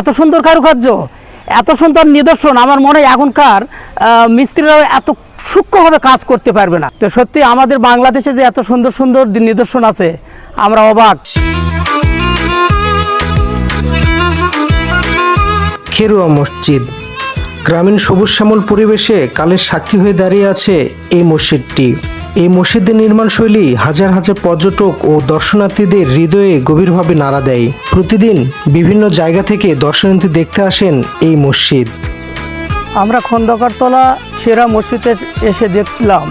এত সুন্দর কারুকার্য, এত সুন্দর নিদর্শন, আমার মনে হয় এখনকার মিস্ত্রিরা এত সূক্ষ্মভাবে কাজ করতে পারবে না। তো সত্যি আমাদের বাংলাদেশে যে এত সুন্দর সুন্দর নিদর্শন আছে, আমরা অবাক। খেরুয়া মসজিদ, গ্রামীণ সবুজ শ্যামল পরিবেশে কালের সাক্ষী হয়ে দাঁড়িয়ে আছে এই মসজিদটি। এই মসজিদের নির্মাণশৈলী হাজার হাজার পর্যটক ও দর্শনার্থীদের হৃদয়ে গভীরভাবে নাড়া দেয়। প্রতিদিন বিভিন্ন জায়গা থেকে দর্শনার্থী দেখতে আসেন এই মসজিদ। আমরা খন্দকারতলা সেরা মসজিদে এসে দেখলাম।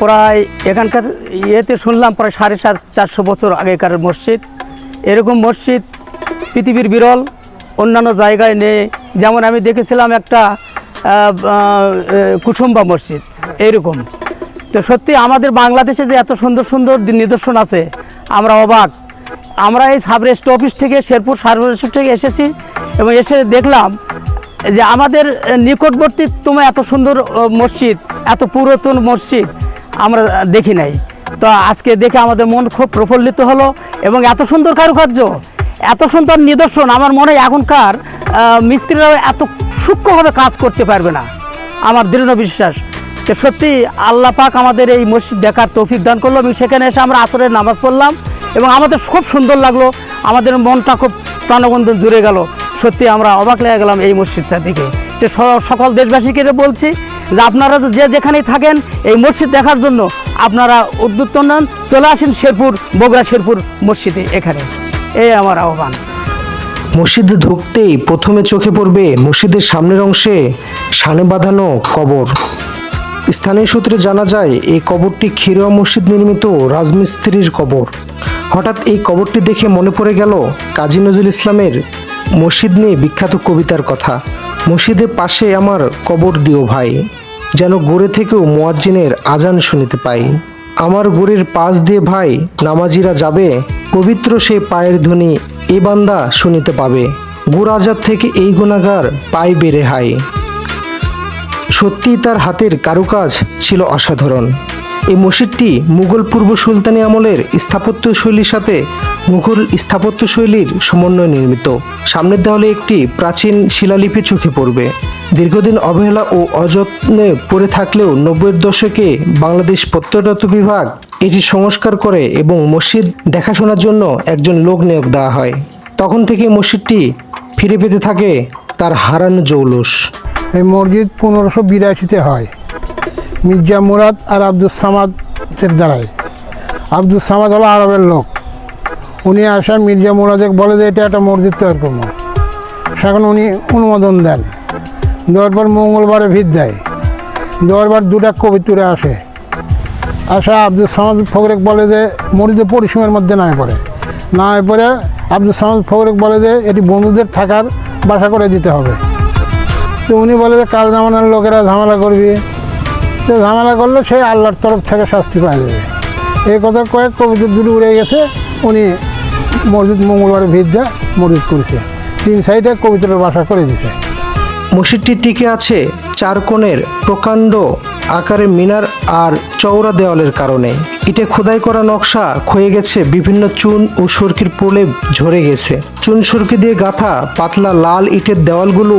প্রায় এখানকার ইয়েতে শুনলাম প্রায় সাড়ে সাত, চারশো বছর আগেকার মসজিদ। এরকম মসজিদ পৃথিবীর বিরল, অন্যান্য জায়গায় নেই। যেমন আমি দেখেছিলাম একটা কুটুম্বা মসজিদ এরকম তো সত্যি আমাদের বাংলাদেশে যে এত সুন্দর সুন্দর নিদর্শন আছে, আমরা অবাক। আমরা এই সাবরেস্ট অফিস থেকে শেরপুর সাব রেজিস্ট থেকে এসেছি এবং এসে দেখলাম যে আমাদের নিকটবর্তী তোমার এত সুন্দর মসজিদ, এত পুরাতন মসজিদ আমরা দেখি নাই। তো আজকে দেখে আমাদের মন খুব প্রফুল্লিত হলো এবং এত সুন্দর কারুকার্য, এত সুন্দর নিদর্শন আমার মনে এখনকার মিস্ত্রিরা এত সূক্ষ্মভাবে কাজ করতে পারবে না। আমার দৃঢ় বিশ্বাস। যে সত্যি আল্লাহ পাক আমাদের এই মসজিদ দেখার তৌফিক দান করল এবং সেখানে এসে আমরা আসরের নামাজ পড়লাম এবং আমাদের খুব সুন্দর লাগল, আমাদের মনটা খুব প্রাণবন্ধন জুড়ে গেল। সত্যি আমরা অবাক লেগে গেলাম এই মসজিদটা দিকে যে সকল দেশবাসীকে বলছি যে আপনারা যে যেখানেই থাকেন এই মসজিদ দেখার জন্য আপনারা উদ্যুক্ত নন, চলে আসেন শেরপুর, বগুড়া শেরপুর মসজিদে এখানে। এই আমার আহ্বান। মসজিদে ঢুকতেই প্রথমে চোখে পড়বে মসজিদের সামনের অংশে সানে বাঁধানো কবর। স্থানীয় সূত্রে জানা যায়, এই কবরটি খিরোয়া মসজিদ নির্মিত রাজমিস্ত্রির কবর। হঠাৎ এই কবরটি দেখে মনে পড়ে গেল, কাজী নজরুল ইসলামের মসজিদ নিয়ে বিখ্যাত কবিতার কথা। মসজিদের পাশে আমার কবর দিও ভাই, যেন গোড়ে থেকেও মোয়াজ্জিনের আজান শুনিতে পাই। আমার গোড়ের পাশ দিয়ে ভাই, নামাজিরা যাবে, পবিত্র সে পায়ের ধ্বনি এ বান্দা শুনিতে পাবে। গোর আজাদ থেকে এই গুণাগার পাইবে রেহাই সত্যিই তার হাতের কারুকাজ ছিল অসাধারণ। এই মসজিদটি মুঘল পূর্ব সুলতানি আমলের স্থাপত্য শৈলীর সাথে মুঘল স্থাপত্য শৈলীর সমন্বয়ে নির্মিত। সামনের দেওয়ালে একটি প্রাচীন শিলালিপি চোখে পড়বে। দীর্ঘদিন অবহেলা ও অযত্নে পড়ে থাকলেও নব্বইয়ের দশকে বাংলাদেশ প্রত্নতত্ত্ব বিভাগ এটি সংস্কার করে এবং মসজিদ দেখাশোনার জন্য একজন লোক নিয়োগ দেওয়া হয়। তখন থেকে মসজিদটি ফিরে পেতে থাকে তার হারানো জৌলুস। এই মসজিদ পনেরোশো বিরাশিতে হয়। মির্জা মুরাদ আর আব্দুল সামাদের দ্বারাই। আব্দুল সামাদ হলো আরবের লোক। উনি আসা মির্জা মুরাদে বলে যে, এটা একটা মসজিদ তৈরি করব। সেখানে উনি অনুমোদন দেন। দেওয়ার পর মঙ্গলবারে ভিত দেয়। দেওয়ার পর দুটা কবি তুলে আসে। আসা আব্দুল সামাদ ফকরেক বলে যে মসজিদের পরিসীমার মধ্যে না পড়ে। না পড়ে আব্দুল সামাদ ফকরেক বলে যে, এটি বন্ধুদের থাকার বাসা করে দিতে হবে। তো উনি বলে যে কাল জামানার লোকেরা ঝামেলা করবি তো ঝামেলা করলে সে আল্লাহর তরফ থেকে শাস্তি পাওয়া যাবে। এই কথা কয়েক কবিতা দুটো উড়ে গেছে, উনি মসজিদ মঙ্গলবার দেয় মসজিদ করেছে। তিন সাইডে কবিতার বাসা করে দিছে মসজিদটি টিকে আছে চার কোণের প্রকাণ্ড আকারের মিনার আর চওড়া দেওয়ালের কারণে। ইটে খোদাই করা নকশা ক্ষয়ে গেছে, বিভিন্ন চুন ও সুরকির পোলে ঝরে গেছে। চুন সুরকি দিয়ে গাঁথা পাতলা লাল ইটের দেওয়ালগুলো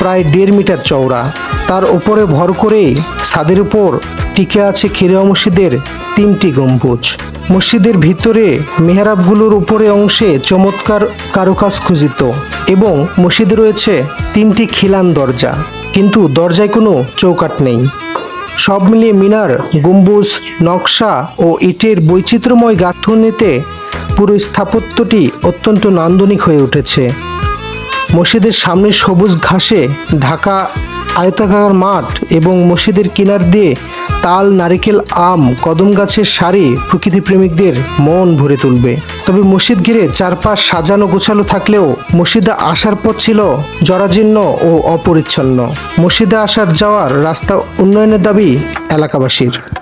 প্রায় দেড় মিটার চওড়া। তার উপরে ভর করেই ছাদের উপর টিকে আছে খিরা মসজিদের তিনটি গম্বুজ। মসজিদের ভিতরে মেহরাবগুলোর উপরে অংশে চমৎকার কারুকাজ খচিত এবং মসজিদে রয়েছে তিনটি খিলান দরজা, কিন্তু দরজায় কোনো চৌকাট নেই। সব মিলিয়ে মিনার, গম্বুজ, নকশা ও ইটের বৈচিত্র্যময় গাঁথনিতে পুরো স্থাপত্যটি অত্যন্ত নান্দনিক হয়ে উঠেছে। মসজিদের সামনে সবুজ ঘাসে ঢাকা আয়তাকার মাঠ এবং মসজিদের কিনার দিয়ে তাল, নারিকেল, আম, কদম গাছের সারি প্রকৃতি প্রেমিকদের মন ভরে তুলবে। তবে মসজিদ ঘিরে চারপাশ সাজানো গোছালো থাকলেও মসজিদে আসার পথ ছিল জরাজীর্ণ ও অপরিচ্ছন্ন। মসজিদে আসার যাওয়ার রাস্তা উন্নয়নের দাবি এলাকাবাসীর।